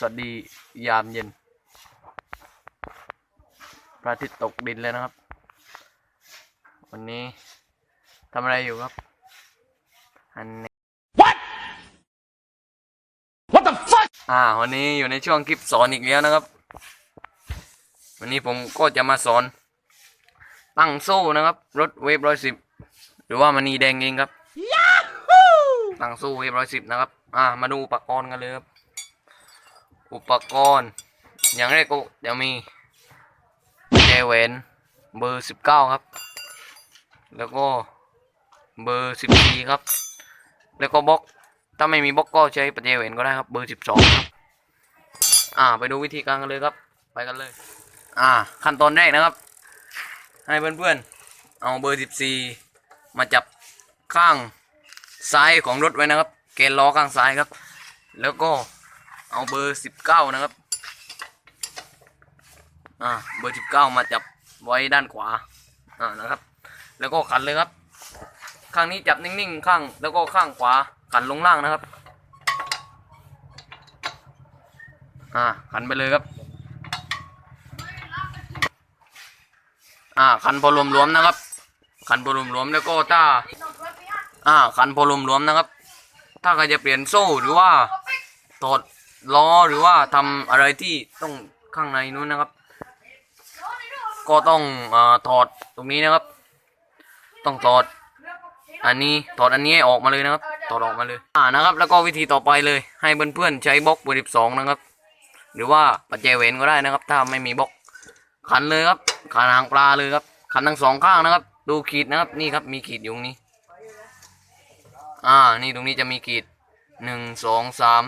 สวัสดียามเย็นพระอาทิตย์ตกดินแล้วนะครับ วันนี้ทำอะไรอยู่ครับ อันนี้ What the fuck อ่า วันนี้อยู่ในช่วงคลิปสอนอีกแล้วนะครับ วันนี้ผมก็จะมาสอน ตั้งโซ่นะครับ รถเวฟร้อยสิบหรือว่ามันนีแดงเองครับตั้งโซ่เวฟร้อยสิบนะครับ อ่า มาดูอุปกรณ์กันเลยครับ อุปกรณ์อย่างแรกก็จะมีแจแหวนเบอร์สิบเก้าครับ แล้วก็เบอร์สิบสี่ครับ แล้วก็บล็อกถ้าไม่มีบล็อกก็ใช้ปัจเจแหวนก็ได้ครับเบอร์สิบสองครับอ่าไปดูวิธีการกันเลยครับ ไปกันเลย อ่า ขั้นตอนแรกนะครับ ให้เพื่อนๆ เอาเบอร์สิบสี่มาจับข้างซ้ายของรถไว้นะครับ เกณฑ์ล้อข้างซ้ายครับ แล้วก็ เอาเบอร์สิบเก้านะครับ อ่า เบอร์สิบเก้ามาจับไว้ด้านขวา อ่า นะครับ แล้วก็ขันเลยครับ ข้างนี้จับนิ่งๆ ข้าง แล้วก็ข้างขวา ขันลงล่างนะครับ อ่า ขันไปเลยครับ อ่า ขันพอรวมๆนะครับ ขันพอรวมๆแล้วก็ถ้า อ่า ขันพอรวมๆนะครับ ถ้าใครจะเปลี่ยนโซ่หรือว่าถอด ล้อหรือว่าทำอะไรที่ต้องข้างในนู้นนะครับ ก็ต้องอถอดตรงนี้นะครับ ต้องถอดอันนี้ถอดอันนี้ให้ออกมาเลยนะครับถอดออกมาเลยอ่านะครับ แล้วก็วิธีต่อไปเลย ให้เพื่อนๆใช้บล็อกเบอร์สิบสองนะครับ หรือว่าปัจเจเวนก็ได้นะครับ ถ้าไม่มีบล็อกขันเลยครับขันหางปลาเลยครับขันทั้งสองข้างนะครับ ดูขีดนะครับนี่ครับมีขีดอยู่นี้ อ่านี่ตรงนี้จะมีขีดหนึ่งสองสาม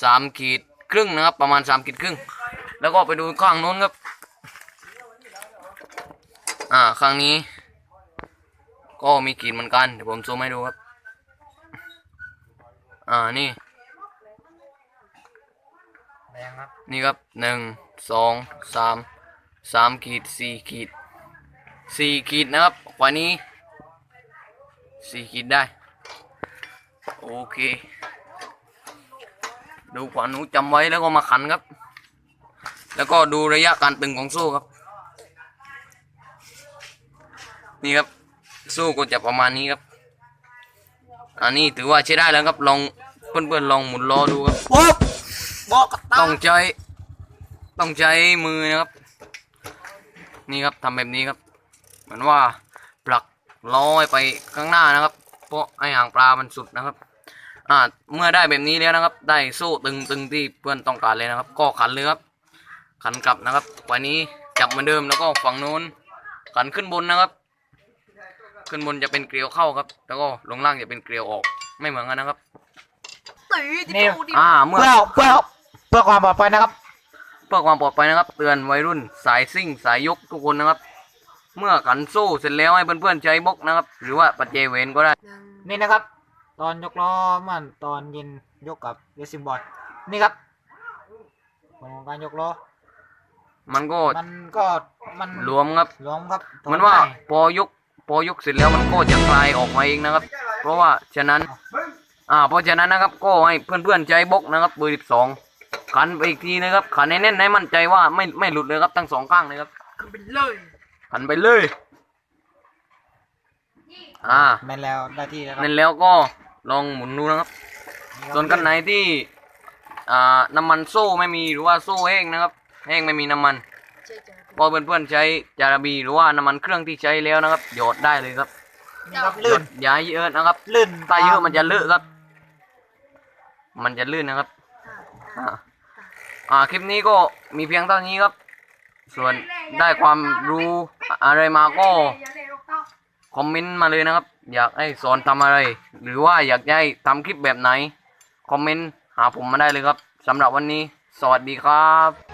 สามขีดครึ่งนะครับ ประมาณสามขีดครึ่ง แล้วก็ไปดูข้างนู้นครับ อ่าข้างนี้ ก็มีขีดเหมือนกัน เดี๋ยวผมซูมให้ดูครับ อ่านี่แดงครับนี่ครับหนึ่งสองสามสามขีดสี่ขีดสี่ขีดนะครับกว่านี้สี่ขีดได้ โอเค ดูขวานูจำไว้แล้วก็มาขันครับ แล้วก็ดูระยะการตึงของโซ่ครับ นี่ครับโซ่ก็จะประมาณนี้ครับ อันนี้ถือว่าใช้ได้แล้วครับลองเพื่อนๆลองหมุนล้อดูครับปุ๊บบอกกับตาต้องใช้ต้องใช้มือนะครับ นี่ครับทำแบบนี้ครับ เหมือนว่าผลักล้อให้ไปข้างหน้านะครับ เพราะไอหางปลามันสุดนะครับ อ่าเมื่อได้แบบนี้แล้วนะครับ ได้โซ่ตึงตึงที่เพื่อนต้องการเลยนะครับ ก็ขันเลยครับ ขันกลับนะครับวันนี้จับเหมือนเดิมแล้วก็ฝั่งโน้นขันขึ้นบนนะครับ ขึ้นบนจะเป็นเกลียวเข้าครับ แล้วก็ลงล่างจะเป็นเกลียวออกไม่เหมือนกันนะครับนี่อ่าเมื่อเพื่อเพื่อเพื่อความปลอดภัยนะครับ เพื่อความปลอดภัยนะครับ เตือนวัยรุ่นสายซิ่งสายยกทุกคนนะครับ เมื่อขันโซ่เสร็จแล้วให้เพื่อนๆใช้บล็อกนะครับ หรือว่าปัจเจเวนก็ได้นี่นะครับ ตอนยกล้อมันตอนเย็นยกกับเรซิมบอลนี่ครับของการยกล้อ มันก็มันก็มันรวมครับรวมครับเหมือนว่าพอยกพอยกเสร็จแล้วมันก็จะคลายออกมาเองนะครับ เพราะว่าฉะนั้น อ่าเพราะฉะนั้นนะครับก็ให้เพื่อนๆใช้บล็อกนะครับเบอร์สิบสองขันไปอีกทีนะครับขันให้แน่นให้มั่นใจว่าไม่ไม่หลุดเลยครับทั้งสองข้างเลยครับขันไปเลยขันไปเลย อ่าแม่นแล้วได้ที่แล้วครันั่นแล้วก็ ลองหมุนดูนะครับ ส่วนกันไหนที่อ่าน้ำมันโซ่ไม่มีหรือว่าโซ่แห้งนะครับแห้งไม่มีน้ำมันพอเพื่อนๆใช้จาระบีหรือว่าน้ำมันเครื่องที่ใช้แล้วนะครับหยอดได้เลยครับนี่ครับหยลื่อนดอย่าให้เยอะนะครับ ลื่นถ้าเยอะมันจะเลอะครับ มันจะลื่นนะครับอ่าอ่าคลิปนี้ก็มีเพียงเท่านี้ครับ ส่วนได้ความรู้อะไรมาก็คอมเมนต์มาเลยนะครับ อยากให้สอนทำอะไร หรือว่าอยากให้ทำคลิปแบบไหน คอมเมนต์หาผมมาได้เลยครับสำหรับวันนี้ สวัสดีครับ